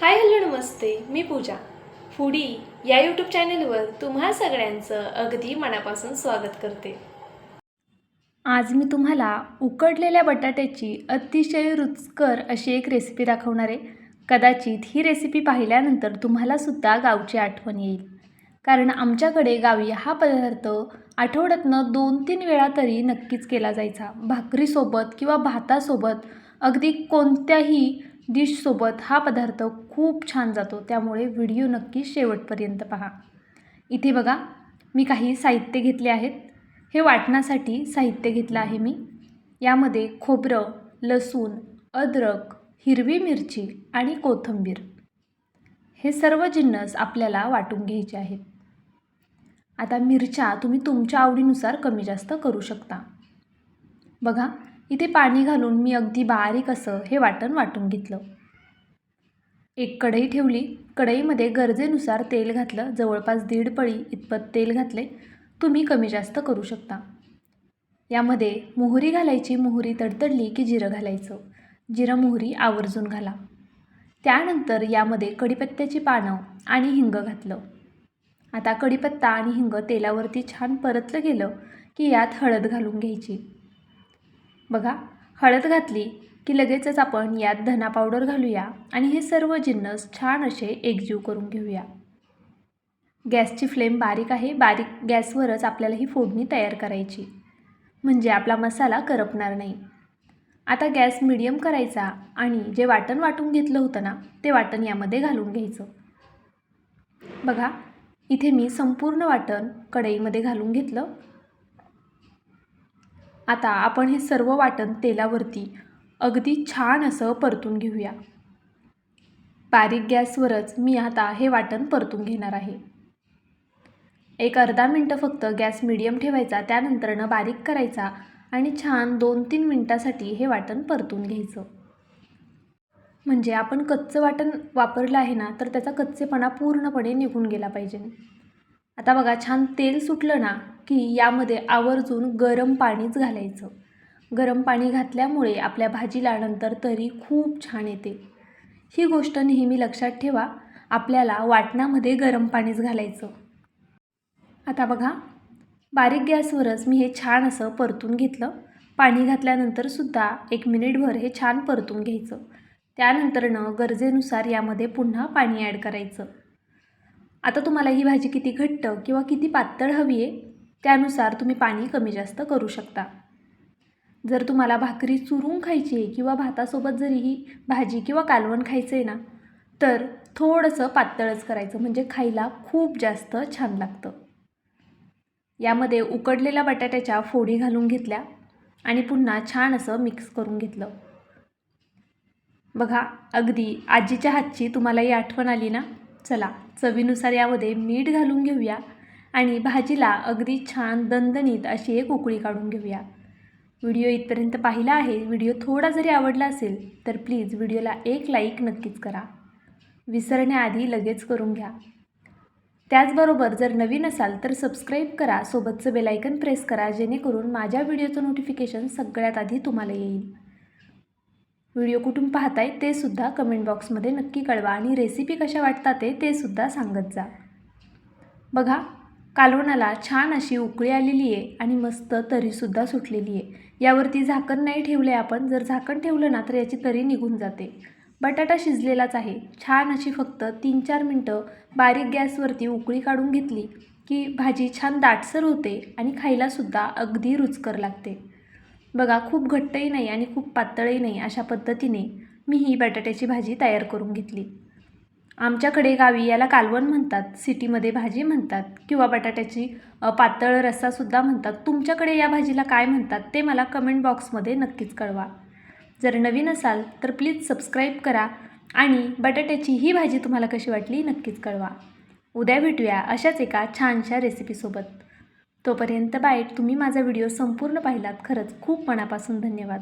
हाय hello नमस्ते मी Pooja. Foodie या यूट्यूब चॅनलवर तुम्हा सगळ्यांचं अगदी मनापासून स्वागत करते. आज मी तुम्हाला उकडलेल्या बटाट्याची अतिशय रुचकर अशी एक रेसिपी दाखवणार आहे. कदाचित ही रेसिपी पाहिल्यानंतर तुम्हालासुद्धा गावची आठवण येईल. कारण आमच्याकडे गावी हा पदार्थ आठवड्यातनं दोन तीन वेळा तरी नक्कीच केला जायचा. भाकरीसोबत किंवा भातासोबत अगदी कोणत्याही डिशसोबत हा पदार्थ खूप छान जातो त्यामुळे व्हिडिओ नक्की शेवटपर्यंत पहा. इथे बघा मी काही साहित्य घेतले आहेत. हे वाटण्यासाठी साहित्य घेतलं आहे मी. यामध्ये खोबरं लसूण अद्रक हिरवी मिरची आणि कोथिंबीर. हे सर्व जिन्नस आपल्याला वाटून घ्यायचे आहेत. आता मिरच्या तुम्ही तुमच्या आवडीनुसार कमी जास्त करू शकता. बघा इथे पाणी घालून मी अगदी बारीक असं हे वाटण वाटून घेतलं. एक कढई ठेवली. कढईमध्ये गरजेनुसार तेल घातलं. जवळपास दीड पळी इतपत तेल घातले. तुम्ही कमी जास्त करू शकता. यामध्ये मोहरी घालायची. मोहरी तडतडली की जिरं घालायचं. जिरं मोहरी आवर्जून घाला. त्यानंतर यामध्ये कढीपत्त्याची पानं आणि हिंग घातलं. आता कढीपत्ता आणि हिंग तेलावरती छान परतलं गेलं की यात हळद घालून घ्यायची. बघा हळद घातली की लगेचच आपण यात धना पावडर घालूया आणि हे सर्व जिन्नस छान असे एकजीव करून घेऊया. गॅसची फ्लेम बारीक आहे बारीक गॅसवरच आपल्याला ही फोडणी तयार करायची. म्हणजे आपला मसाला करपणार नाही. आता गॅस मिडियम करायचा आणि जे वाटण वाटून घेतलं होतं ना ते वाटण यामध्ये घालून घ्यायचं. बघा इथे मी संपूर्ण वाटण कढईमध्ये घालून घेतलं. आता आपण हे सर्व वाटण तेलावरती अगदी छान असं परतून घेऊया. बारीक गॅसवरच मी आता हे वाटण परतून घेणार आहे. एक अर्धा मिनटं फक्त गॅस मिडियम ठेवायचा त्यानंतरनं बारीक करायचा आणि छान दोन तीन मिनटासाठी हे वाटण परतून घ्यायचं. म्हणजे आपण कच्चं वाटण वापरलं आहे ना तर त्याचा कच्चेपणा पूर्णपणे निघून गेला पाहिजे. आता बघा छान तेल सुटलं ना की यामध्ये आवर्जून गरम पाणीच घालायचं. गरम पाणी घातल्यामुळे आपल्या भाजीला नंतर तरी खूप छान येते. ही गोष्ट नेहमी लक्षात ठेवा आपल्याला वाटणामध्ये गरम पाणीच घालायचं. आता बघा बारीक गॅसवरच मी हे छान असं परतून घेतलं. पाणी घातल्यानंतरसुद्धा एक मिनिटभर हे छान परतून घ्यायचं. त्यानंतरनं गरजेनुसार यामध्ये पुन्हा पाणी ॲड करायचं. आता तुम्हाला ही भाजी किती घट्ट किंवा किती पातळ हवी आहे? त्यानुसार तुम्ही पाणी कमी जास्त करू शकता. जर तुम्हाला भाकरी चुरून खायची आहे किंवा भातासोबत जरी ही भाजी किंवा कालवण खायचं आहे ना तर थोडंसं पातळच करायचं म्हणजे खायला खूप जास्त छान लागतं. यामध्ये उकडलेल्या बटाट्याच्या फोडी घालून घेतल्या आणि पुन्हा छान असं मिक्स करून घेतलं. बघा अगदी आजीच्या हातची तुम्हाला ही आठवण आली ना? चला चवीनुसार यामध्ये मीठ घालून घेऊया. आणि भाजीला अगदी छान दणदणीत अशी एक उकळी काढून घेऊया. व्हिडिओ इथपर्यंत पाहिला आहे व्हिडिओ थोडा जरी आवडला असेल तर प्लीज व्हिडिओला एक लाईक नक्कीच करा. विसरण्याआधी लगेच करून घ्या. त्याचबरोबर जर नवीन असाल तर सबस्क्राईब करा. सोबतचं बेलायकन प्रेस करा जेणेकरून माझ्या व्हिडिओचं नोटिफिकेशन सगळ्यात आधी तुम्हाला येईल. व्हिडिओ कुठून पाहताय ते सुद्धा कमेंट बॉक्समध्ये नक्की कळवा आणि रेसिपी कशा वाटतात ते सुद्धा सांगत जा. बघा कालवणाला छान अशी उकळी आलेली आहे आणि मस्त तरीसुद्धा सुटलेली आहे. यावरती झाकण नाही ठेवले आपण जर झाकण ठेवलं ना तर याची तरी निघून जाते. बटाटा शिजलेलाच आहे. छान अशी फक्त तीन चार मिनटं बारीक गॅसवरती उकळी काढून घेतली की भाजी छान दाटसर होते आणि खायलासुद्धा अगदी रुचकर लागते. बघा खूप घट्टही नाही आणि खूप पातळही नाही अशा पद्धतीने मी ही बटाट्याची भाजी तयार करून घेतली. आमच्याकडे गावी याला कालवण म्हणतात सिटीमध्ये भाजी म्हणतात किंवा बटाट्याची पातळ रस्सासुद्धा म्हणतात. तुमच्याकडे या भाजीला काय म्हणतात ते मला कमेंट बॉक्समध्ये नक्कीच कळवा. जर नवीन असाल तर प्लीज सबस्क्राईब करा आणि बटाट्याची ही भाजी तुम्हाला कशी वाटली नक्कीच कळवा. उद्या भेटूया अशाच एका छानशा रेसिपीसोबत तोपर्यंत बाईट तुम्ही माझा व्हिडिओ संपूर्ण पाहिलात. खरंच खूप मनापासून धन्यवाद.